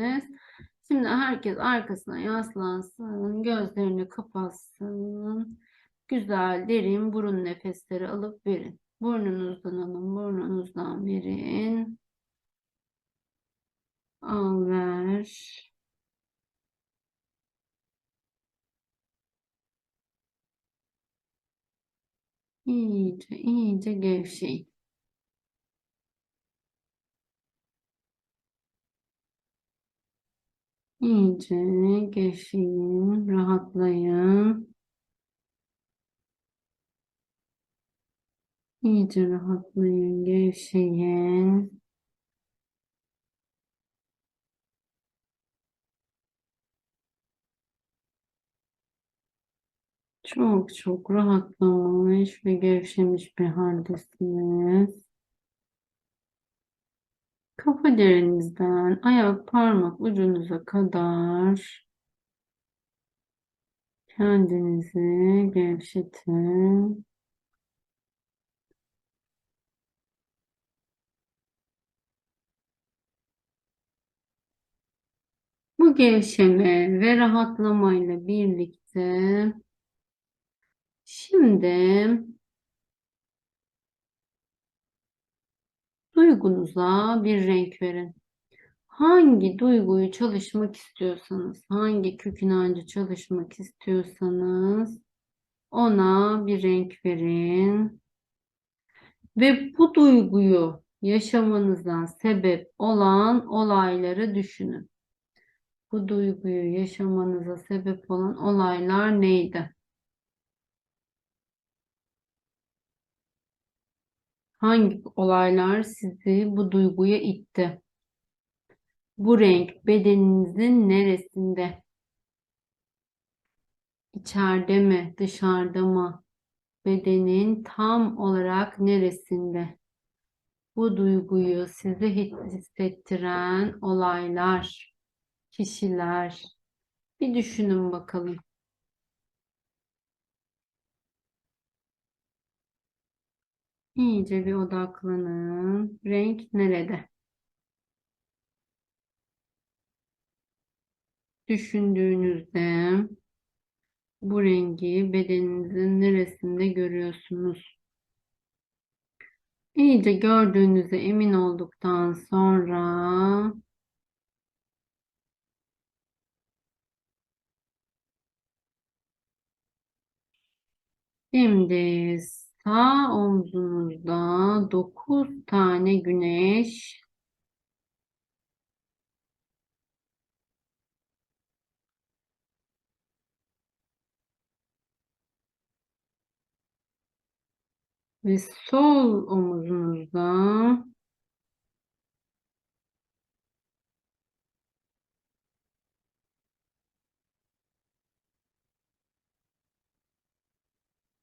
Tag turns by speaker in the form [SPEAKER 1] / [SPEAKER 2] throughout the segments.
[SPEAKER 1] yapabilirsiniz. Şimdi herkes arkasına yaslansın, gözlerini kapatsın. Güzel, derin burun nefesleri alıp verin. Burnunuzdan alın, burnunuzdan verin. Al ver. İyice, iyice gevşeyin. İyice gevşeyin, rahatlayın. İyice rahatlayın, gevşeyin. Çok çok rahatlamış ve gevşemiş bir haldesiniz. Kafa derinizden ayak parmak ucunuza kadar kendinizi gevşetin. Bu gevşeme ve rahatlamayla birlikte şimdi duygunuza bir renk verin. Hangi duyguyu çalışmak istiyorsanız, hangi kök inancı çalışmak istiyorsanız ona bir renk verin. Ve bu duyguyu yaşamanıza sebep olan olayları düşünün. Bu duyguyu yaşamanıza sebep olan olaylar neydi? Hangi olaylar sizi bu duyguya itti? Bu renk bedeninizin neresinde? İçeride mi, dışarıda mı? Bedenin tam olarak neresinde? Bu duyguyu size hissettiren olaylar, kişiler. Bir düşünün bakalım. İyice bir odaklanın. Renk nerede? Düşündüğünüzde bu rengi bedeninizin neresinde görüyorsunuz? İyice gördüğünüze emin olduktan sonra şimdi sağ omzunuzda 9 tane güneş. Ve sol omuzunuzda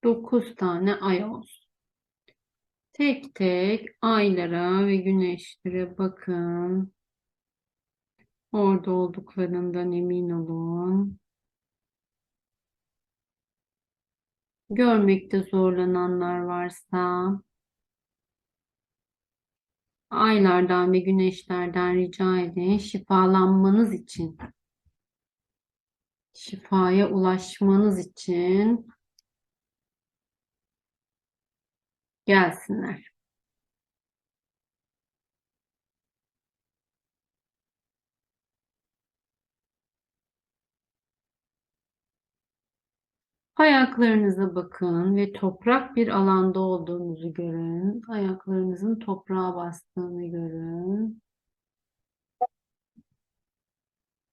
[SPEAKER 1] dokuz tane ay olsun. Tek tek aylara ve güneşlere bakın. Orada olduklarından emin olun. Görmekte zorlananlar varsa aylardan ve güneşlerden rica edin şifalanmanız için şifaya ulaşmanız için gelsinler. Ayaklarınıza bakın ve toprak bir alanda olduğunuzu görün. Ayaklarınızın toprağa bastığını görün.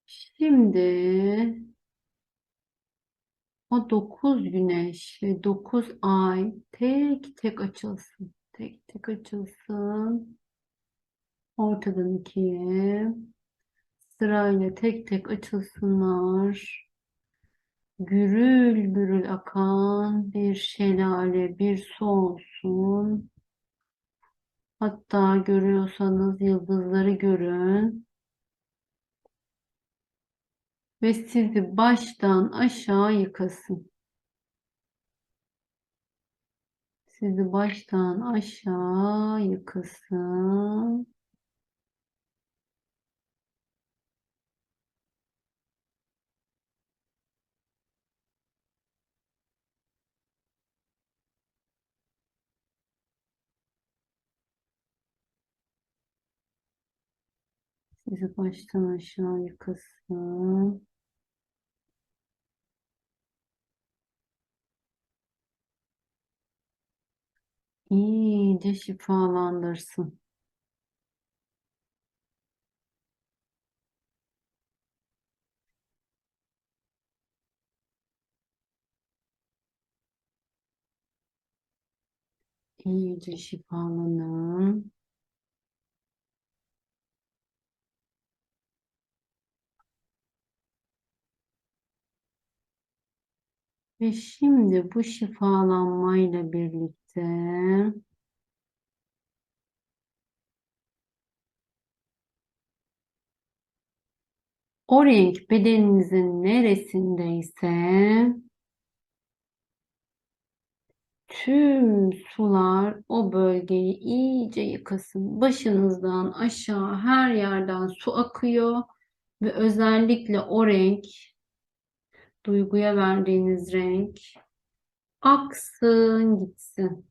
[SPEAKER 1] Şimdi o dokuz güneş ve dokuz ay tek tek açılsın. Tek tek açılsın. Ortadan ikiye. Sırayla tek tek açılsınlar. Gürül gürül akan bir şelale, bir su olsun. Hatta görüyorsanız yıldızları görün ve sizi baştan aşağı yıkasın. Sizi baştan aşağı yıkasın. Sizi baştan aşağı yıkasın. İyice şifalandırsın. İyice şifalanın. Ve şimdi bu şifalanmayla birlikte o renk bedeninizin neresindeyse tüm sular o bölgeyi iyice yıkasın. Başınızdan aşağı her yerden su akıyor ve özellikle o renk duyguya verdiğiniz renk aksın gitsin.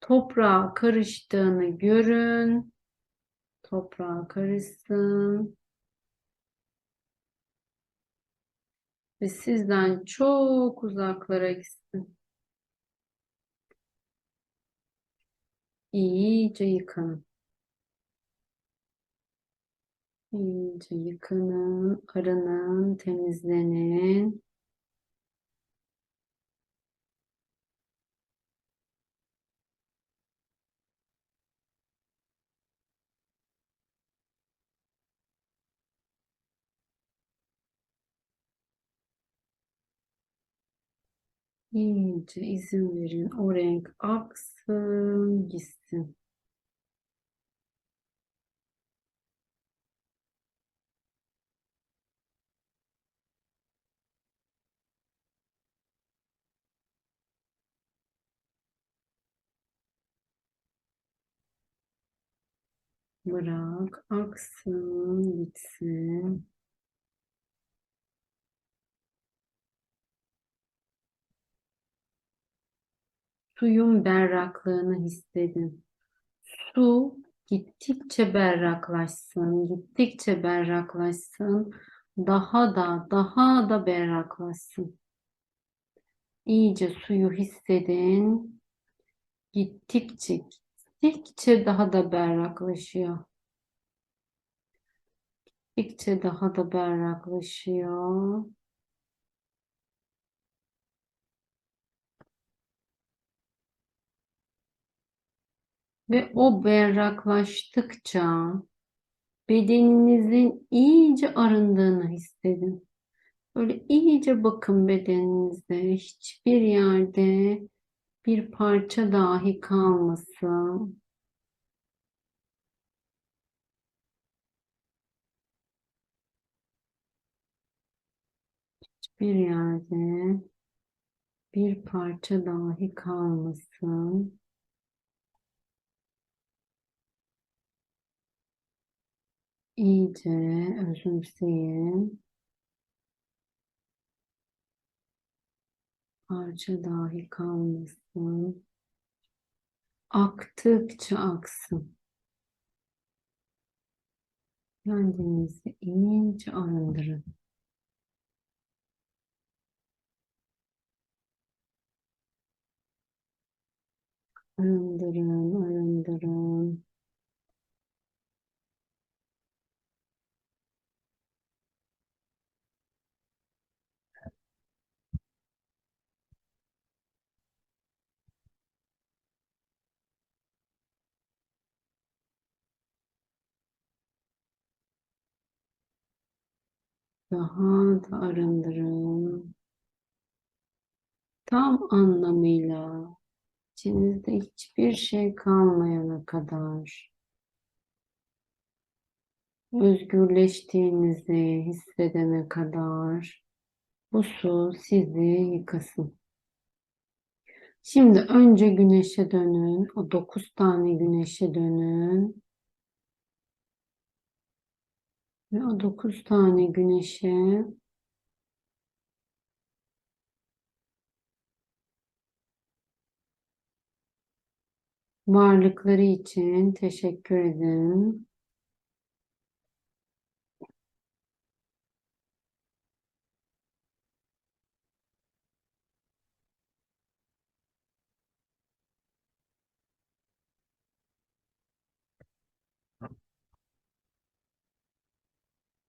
[SPEAKER 1] Toprağa karıştığını görün. Toprağa karışsın. Ve sizden çok uzaklara gitsin. İyice yıkanın. İyice yıkanın, arının, temizlenin. İyice izin verin. O renk aksın, gitsin. Bırak, aksın, gitsin. Suyun berraklığını hissedin. Su gittikçe berraklaşsın, gittikçe berraklaşsın. Daha da, daha da berraklaşsın. İyice suyu hissedin. Gittikçe, gittikçe daha da berraklaşıyor. Gittikçe daha da berraklaşıyor. Ve o berraklaştıkça bedeninizin iyice arındığını hissedin. Böyle iyice bakın bedeninize. Hiçbir yerde bir parça dahi kalmasın. Hiçbir yerde bir parça dahi kalmasın. İyice özümseyin. Parça dahi kalmasın. Aktıkça aksın. Kendinizi iyice arındırın. Arındırın, arındırın. Daha da arındırın. Tam anlamıyla içinizde hiçbir şey kalmayana kadar özgürleştiğinizi hissedene kadar bu su sizi yıkasın. Şimdi önce güneşe dönün. O dokuz tane güneşe dönün. Ve o dokuz tane güneşe Varlıkları için teşekkür edin.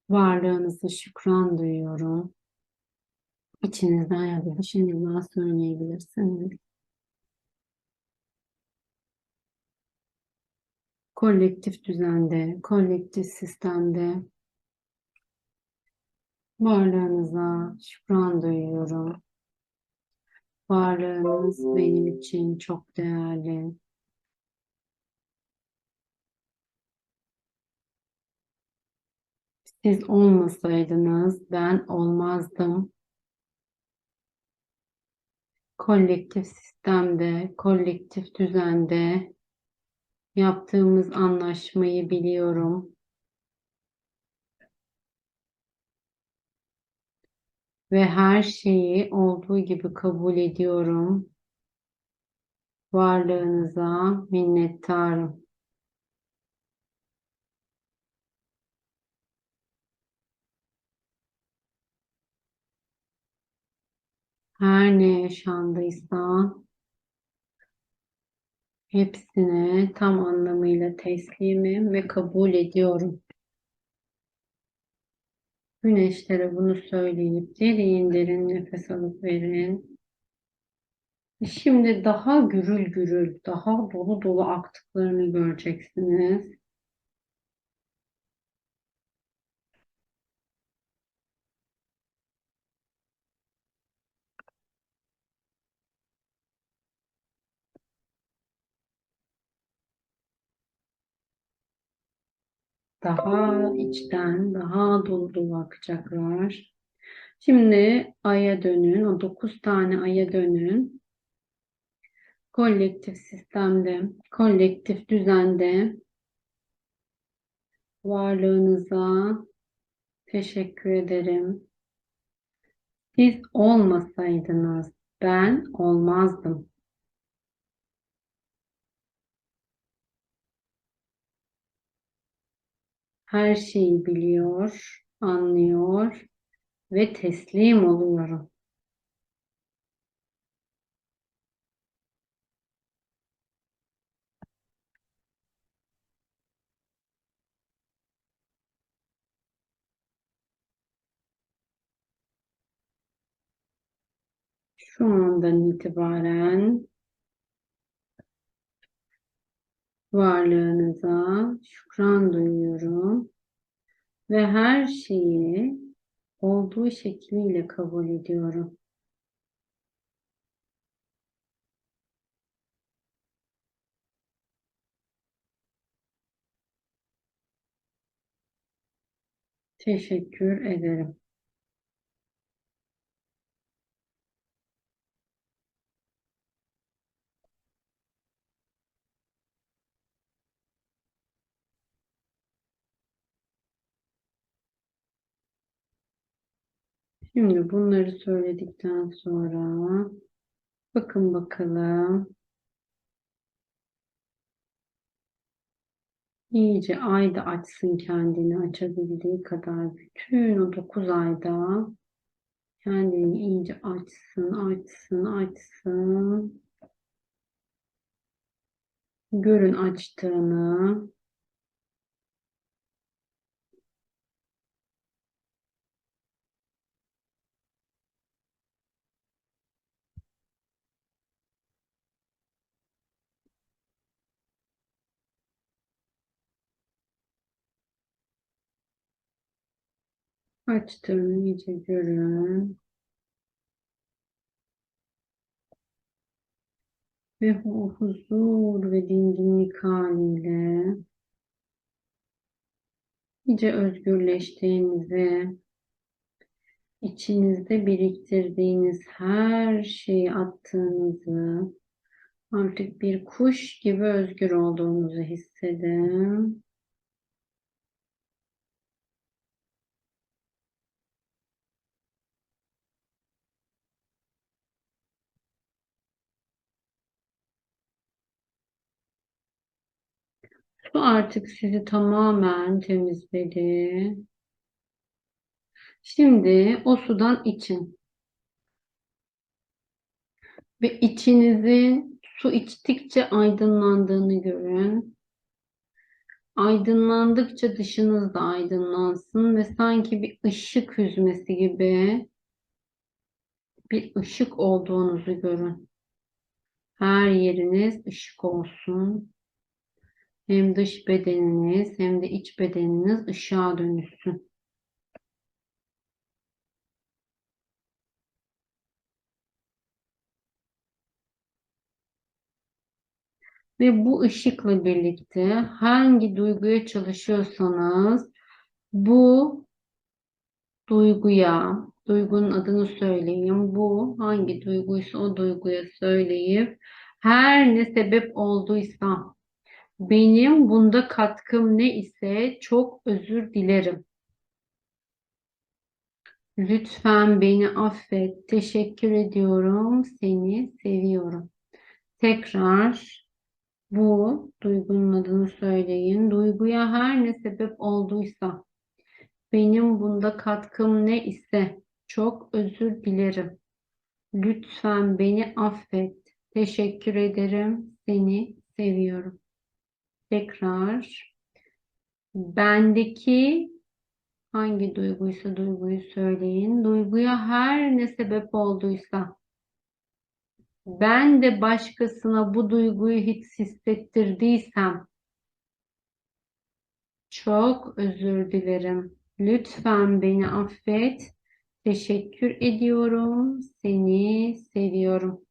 [SPEAKER 1] Varlığınızı şükran duyuyorum. İçinizden ya da dışınızdan söyleyebilirsiniz. Kolektif düzende, kolektif sistemde varlığınıza şükran duyuyorum. Varlığınız benim için çok değerli. Siz olmasaydınız ben olmazdım. Kolektif sistemde, kolektif düzende yaptığımız anlaşmayı biliyorum. Ve her şeyi olduğu gibi kabul ediyorum. Varlığınıza minnettarım. Her ne yaşandıysa hepsine tam anlamıyla teslimim ve kabul ediyorum. Güneşlere bunu söyleyip derin derin nefes alıp verin. Şimdi daha gürül gürül, daha dolu dolu aktıklarını göreceksiniz. Daha içten, daha dolu akacaklar. Şimdi aya dönün. O dokuz tane aya dönün. Kolektif sistemde, kolektif düzende varlığınıza teşekkür ederim. Siz olmasaydınız ben olmazdım. Her şeyi biliyor, anlıyor ve teslim oluyorum. Şu andan itibaren varlığınıza şükran duyuyorum ve her şeyi olduğu şekliyle kabul ediyorum. Teşekkür ederim. Şimdi bunları söyledikten sonra bakın bakalım. İyice ay da açsın kendini açabildiği kadar. Bütün o dokuz ayda kendini iyice açsın, açsın, açsın. Görün açtığını. Açtığını iyice görün. Ve o huzur ve dinginlik haliyle iyice özgürleştiğinizi, içinizde biriktirdiğiniz her şeyi attığınızı, artık bir kuş gibi özgür olduğunuzu hissedin. Su artık sizi tamamen temizledi. Şimdi o sudan için. Ve içinizin su içtikçe aydınlandığını görün. Aydınlandıkça dışınız da aydınlansın ve sanki bir ışık hüzmesi gibi bir ışık olduğunuzu görün. Her yeriniz ışık olsun. Hem dış bedeniniz hem de iç bedeniniz ışığa dönüşsün. Ve bu ışıkla birlikte hangi duyguya çalışıyorsanız bu duyguya, duygunun adını söyleyin. Bu hangi duyguysa o duyguya söyleyip her ne sebep olduysa benim bunda katkım ne ise çok özür dilerim. Lütfen beni affet. Teşekkür ediyorum. Seni seviyorum. Tekrar bu duygunun adını söyleyin. Duyguya her ne sebep olduysa benim bunda katkım ne ise çok özür dilerim. Lütfen beni affet. Teşekkür ederim. Seni seviyorum. Tekrar bendeki hangi duyguysa duyguyu söyleyin. Duyguya her ne sebep olduysa ben de başkasına bu duyguyu hiç hissettirdiysem çok özür dilerim. Lütfen beni affet. Teşekkür ediyorum. Seni seviyorum.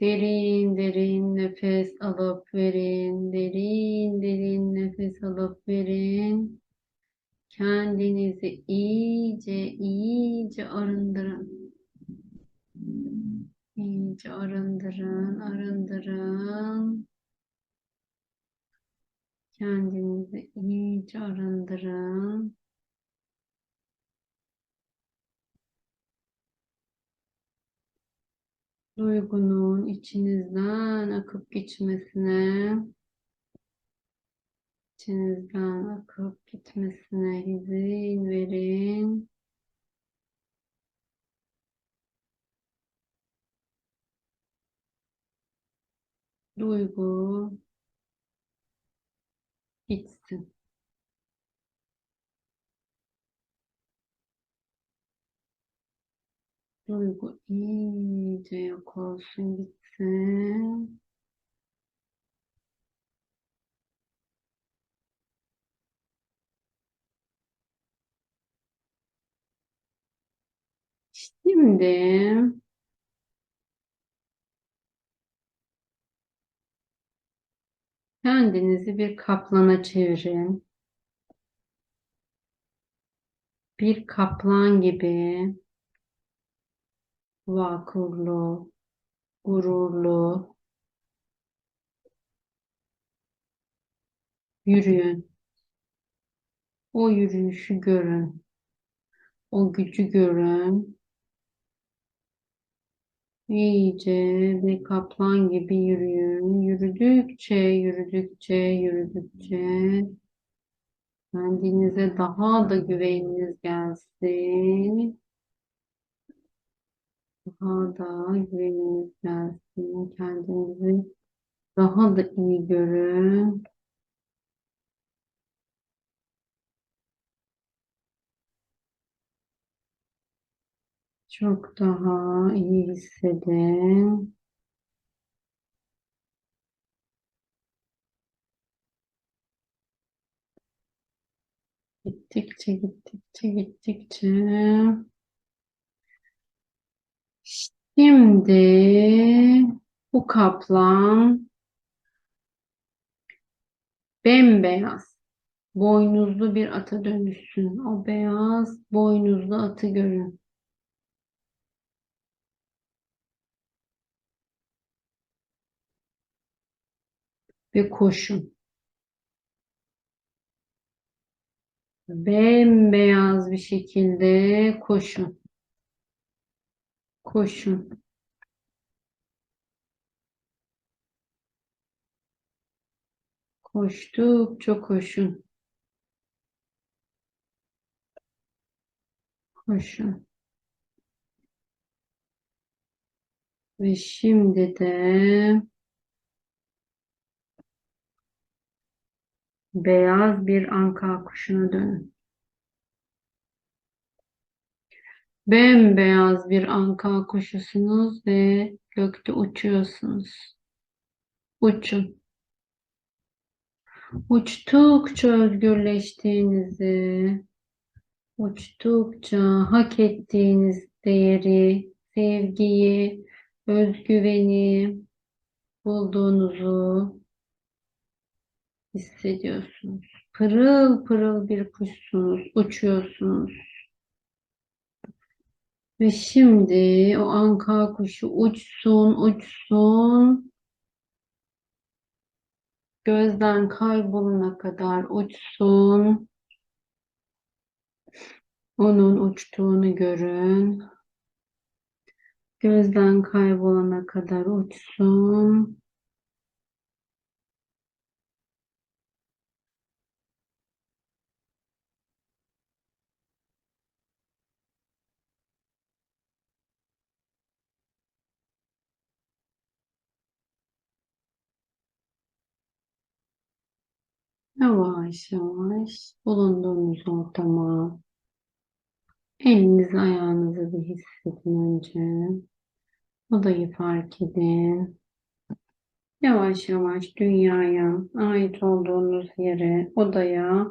[SPEAKER 1] Derin derin nefes alıp verin. Derin derin nefes alıp verin. Kendinizi iyice iyice arındırın. İyice arındırın, arındırın. Kendinizi iyice arındırın. Duygunun içinizden akıp geçmesine, içinizden akıp gitmesine izin verin. Duygu gitsin. Duygu iyice yok olsun gitsin. Şimdi kendinizi bir kaplana çevirin. Bir kaplan gibi vakurlu, gururlu yürüyün. O yürüyüşü görün. O gücü görün. İyice bir kaplan gibi yürüyün. Yürüdükçe, yürüdükçe, yürüdükçe kendinize daha da güveniniz gelsin. Daha da güveniniz gelsin. Kendinizi daha da iyi görün. Çok daha iyi hissedin. Gittikçe, gittikçe, gittikçe. Şimdi bu kaplan bembeyaz, boynuzlu bir ata dönüşsün. O beyaz boynuzlu atı görün. Ve koşun. Bembeyaz bir şekilde koşun. Koşun. Koştukça koşun. Koşun. Ve şimdi de beyaz bir anka kuşuna dönün. Bembeyaz bir anka kuşusunuz ve gökte uçuyorsunuz. Uçun. Uçtukça özgürleştiğinizi, uçtukça hak ettiğiniz değeri, sevgiyi, özgüveni bulduğunuzu hissediyorsunuz. Pırıl pırıl bir kuşsunuz, uçuyorsunuz. Ve şimdi o anka kuşu uçsun, uçsun. Gözden kaybolana kadar uçsun. Onun uçtuğunu görün. Gözden kaybolana kadar uçsun. Yavaş yavaş bulunduğunuz ortama elinizi ayağınızı bir hissedin önce. Odayı fark edin. Yavaş yavaş dünyaya ait olduğunuz yere, odaya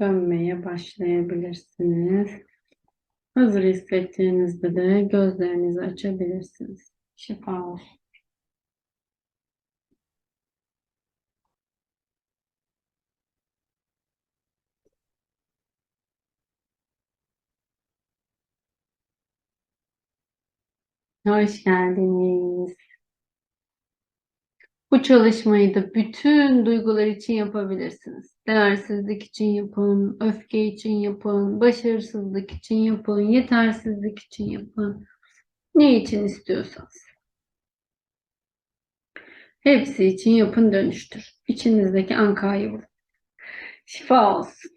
[SPEAKER 1] dönmeye başlayabilirsiniz. Hazır hissettiğinizde de gözlerinizi açabilirsiniz. Şifa olsun. Hoş geldiniz. Bu çalışmayı da bütün duygular için yapabilirsiniz. Değersizlik için yapın, öfke için yapın, başarısızlık için yapın, yetersizlik için yapın. Ne için istiyorsanız. Hepsi için yapın dönüştür. İçinizdeki ankayı vurun. Şifa olsun.